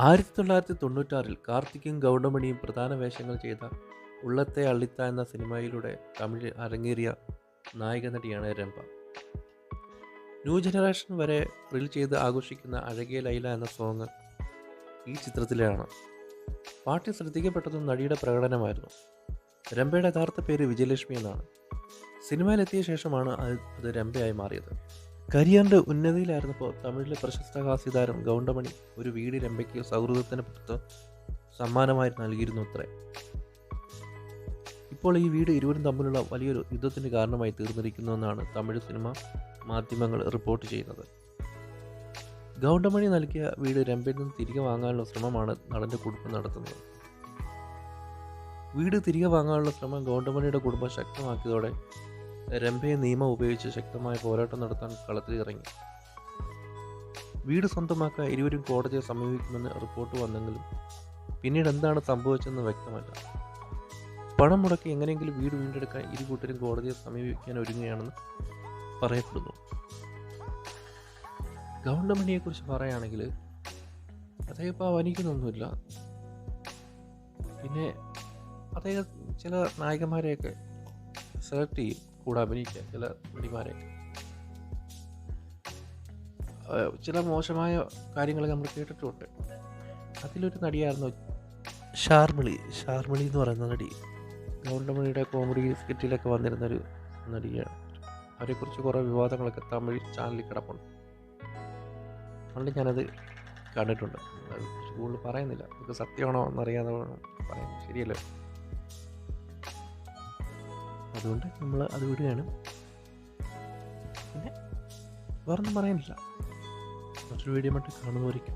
ആയിരത്തി തൊള്ളായിരത്തി തൊണ്ണൂറ്റാറിൽ കാർത്തിക്കും ഗൗഡമണിയും പ്രധാന വേഷങ്ങൾ ചെയ്ത ഉള്ളത്തെ അള്ളിത്ത എന്ന സിനിമയിലൂടെ തമിഴിൽ അരങ്ങേറിയ നായിക നടിയാണ് രംഭ. ന്യൂ ജനറേഷൻ വരെ റിൽ ചെയ്ത് ആഘോഷിക്കുന്ന അഴകിയ ലൈല എന്ന സോങ് ഈ ചിത്രത്തിലാണ്. പാട്ടിൽ ശ്രദ്ധിക്കപ്പെട്ടതും നടിയുടെ പ്രകടനമായിരുന്നു. രംഭയുടെ യഥാർത്ഥ പേര് വിജയലക്ഷ്മി എന്നാണ്. സിനിമയിലെത്തിയ ശേഷമാണ് അത് അത് രംഭയായി മാറിയത്. കരിയറിന്റെ ഉന്നതിയിലായിരുന്നപ്പോൾ തമിഴിലെ പ്രശസ്ത ഹാസ്യതാരം ഗൗണ്ടമണി ഒരു വീട് രംഭയ്ക്ക് സൗഹൃദത്തിന് പുറത്ത് സമ്മാനമായി നൽകിയിരുന്നു അത്രേ. ഇപ്പോൾ ഈ വീട് ഇരുവരും തമ്മിലുള്ള വലിയൊരു യുദ്ധത്തിന് കാരണമായി തീർന്നിരിക്കുന്നുവെന്നാണ് തമിഴ് സിനിമ മാധ്യമങ്ങൾ റിപ്പോർട്ട് ചെയ്യുന്നത്. ഗൗണ്ടമണി നൽകിയ വീട് രംഭയിൽ നിന്ന് തിരികെ വാങ്ങാനുള്ള ശ്രമമാണ് നടന്റെ കുടുംബം നടത്തുന്നത്. വീട് തിരികെ വാങ്ങാനുള്ള ശ്രമം ഗൗണ്ടമണിയുടെ കുടുംബം ശക്തമാക്കിയതോടെ രംഭയെ നിയമം ഉപയോഗിച്ച് ശക്തമായ പോരാട്ടം നടത്താൻ കളത്തിലിറങ്ങി വീട് സ്വന്തമാക്കാൻ ഇരുവരും കോടതിയെ സമീപിക്കുമെന്ന് റിപ്പോർട്ട് വന്നെങ്കിലും പിന്നീട് എന്താണ് സംഭവിച്ചതെന്ന് വ്യക്തമല്ല. പണം മുടക്കി എങ്ങനെയെങ്കിലും വീട് വീണ്ടെടുക്കാൻ ഇരു കൂട്ടരും കോടതിയെ സമീപിക്കാൻ ഒരുങ്ങുകയാണെന്ന് പറയപ്പെടുന്നു. ഗൗണ്ടമണിയെക്കുറിച്ച് പറയുകയാണെങ്കിൽ അദ്ദേഹം ഇപ്പോൾ അവനിക്കുന്നൊന്നുമില്ല പിന്നെ അദ്ദേഹം ചില നായകന്മാരെയൊക്കെ സെലക്ട് ചെയ്യും. കൂടെ അഭിനയിക്കാൻ ചില നടിമാരെ ചില മോശമായ കാര്യങ്ങൾ നമ്മൾ കേട്ടിട്ടുണ്ട്. അതിലൊരു നടിയായിരുന്നു ഷാർമിളി. ഷാർമിളി എന്ന് പറയുന്ന നടി. ഗൗണ്ടമണിയുടെ കോമഡി സ്കിറ്റിലൊക്കെ വന്നിരുന്നൊരു നടിയാണ്. അവരെക്കുറിച്ച് കുറേ വിവാദങ്ങളൊക്കെ തമിഴ് ചാനലിൽ കിടപ്പുണ്ട്. അതുകൊണ്ട് ഞാനത് കണ്ടിട്ടുണ്ട്. അത് കൂടുതൽ പറയുന്നില്ല. ഇത് സത്യമാണോ എന്നറിയാതെ പറയുന്നത് ശരിയല്ലോ. അതുകൊണ്ട് നമ്മൾ അത് വിടുകയാണ്. പിന്നെ വേറൊന്നും പറയാനില്ല. മറ്റൊരു വീഡിയോ മറ്റും കാണുന്നവരിക്കും